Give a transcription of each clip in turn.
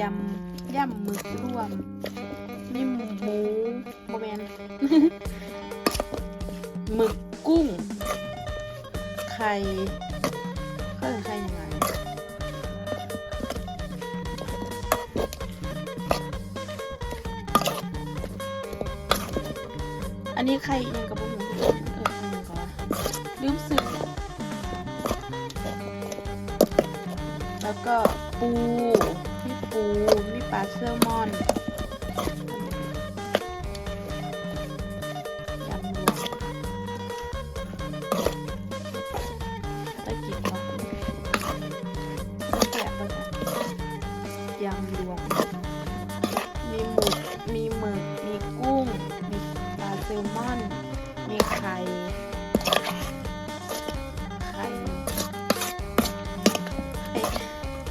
ยำยำหมึกรวมมีหมูโมเมนหมึกกุ้ง ไข่เขาเรียกไข่ยังไงอันนี้ไข่ยังกับผมเออไข่งกับว่าลืมสึกแล้วก็ปู มีปูมีปลาแซลมอนยำรวมได้กินปะแกะปะจ๊ะยำรวมมีหมึกมีหมึกมีกุ้ง มีปลาแซลมอน มีไข่ไข่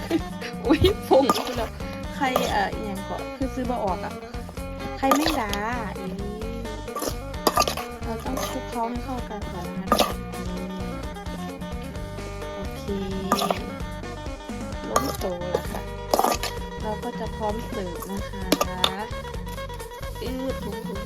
ไข่ อุ้ยผงไปแล้วใครเอ่ออย่างก็คือซื้อมาออกอะใครไม่ด่าอีเราต้องคลุกเคล้าให้เข้ากันก่อนนะคะโอเคล้มโตแล้วค่ะ เราก็จะพร้อมเสิร์ฟนะคะอืดถุงถุง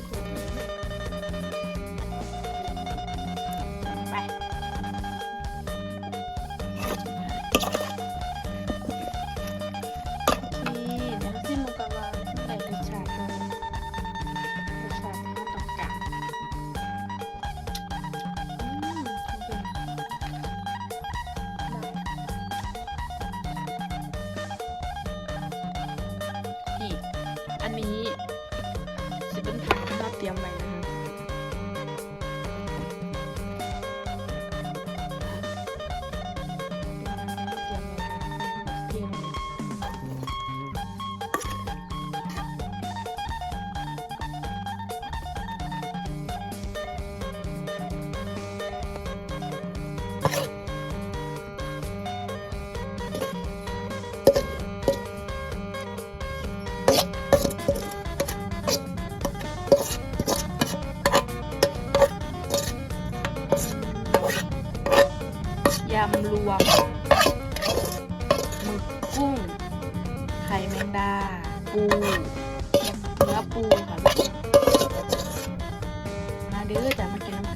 อีก อันนี้จะเป็นผักที่เราเตรียมไว้นะำรวมหมึกกุ้ง ไข่แมงดา ปู เนื้อปูค่ะมาเด้อจะมากินน้ำ